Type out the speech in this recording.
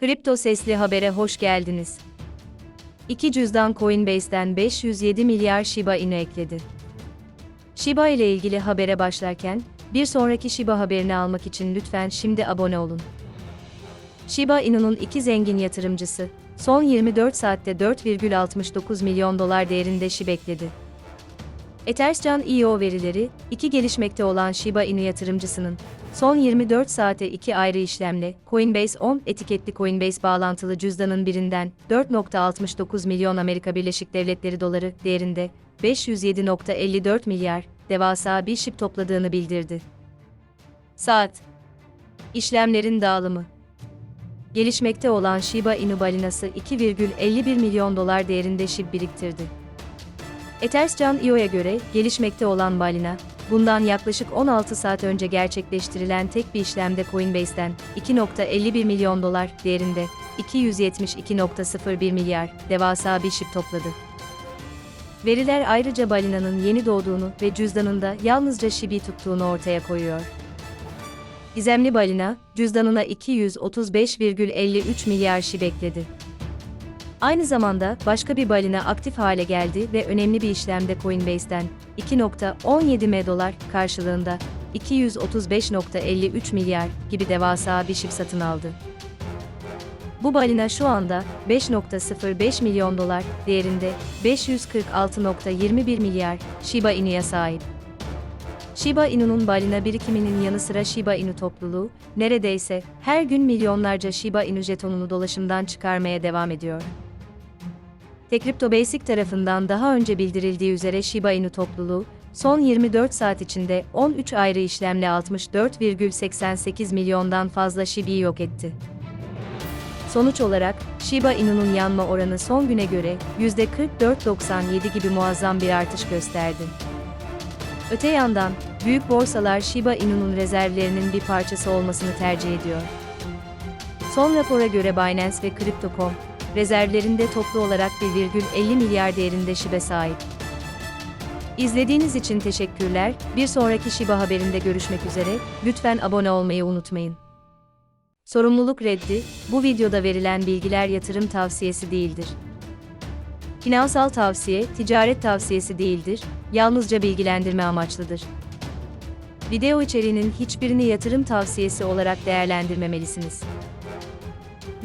Kripto Sesli Haber'e hoş geldiniz. İki cüzdan Coinbase'den 507 milyar Shiba Inu ekledi. Shiba ile ilgili habere başlarken, bir sonraki Shiba haberini almak için lütfen şimdi abone olun. Shiba Inu'nun iki zengin yatırımcısı, son 24 saatte 4,69 milyon dolar değerinde SHIB ekledi. Etherscan EO verileri, iki gelişmekte olan Shiba Inu yatırımcısının, son 24 saate iki ayrı işlemle, Coinbase 10 etiketli Coinbase bağlantılı cüzdanın birinden, 4.69 milyon Amerika Birleşik Devletleri doları değerinde, 507.54 milyar, devasa bir SHIB topladığını bildirdi. Saat İşlemlerin dağılımı Gelişmekte olan Shiba Inu balinası 2,51 milyon dolar değerinde SHIB biriktirdi. Etherscan IO'ya göre, gelişmekte olan balina, bundan yaklaşık 16 saat önce gerçekleştirilen tek bir işlemde Coinbase'den 2.51 milyon dolar değerinde 272.01 milyar devasa bir şip topladı. Veriler ayrıca balinanın yeni doğduğunu ve cüzdanında yalnızca şibi tuttuğunu ortaya koyuyor. Gizemli balina, cüzdanına 235,53 milyar şib ekledi. Aynı zamanda başka bir balina aktif hale geldi ve önemli bir işlemde Coinbase'den 2.17 M dolar karşılığında 235.53 milyar gibi devasa bir şif satın aldı. Bu balina şu anda 5.05 milyon dolar değerinde 546.21 milyar Shiba Inu'ya sahip. Shiba Inu'nun balina birikiminin yanı sıra Shiba Inu topluluğu, neredeyse her gün milyonlarca Shiba Inu jetonunu dolaşımdan çıkarmaya devam ediyor. Decrypto Basic tarafından daha önce bildirildiği üzere Shiba Inu topluluğu, son 24 saat içinde 13 ayrı işlemle 64,88 milyondan fazla Shibi'yi yok etti. Sonuç olarak, Shiba Inu'nun yanma oranı son güne göre %44.97 gibi muazzam bir artış gösterdi. Öte yandan, büyük borsalar Shiba Inu'nun rezervlerinin bir parçası olmasını tercih ediyor. Son rapora göre Binance ve Crypto.com, rezervlerinde toplu olarak 1,50 milyar değerinde Shiba sahip. İzlediğiniz için teşekkürler. Bir sonraki Shiba haberinde görüşmek üzere. Lütfen abone olmayı unutmayın. Sorumluluk reddi, bu videoda verilen bilgiler yatırım tavsiyesi değildir. Finansal tavsiye, ticaret tavsiyesi değildir, yalnızca bilgilendirme amaçlıdır. Video içeriğinin hiçbirini yatırım tavsiyesi olarak değerlendirmemelisiniz.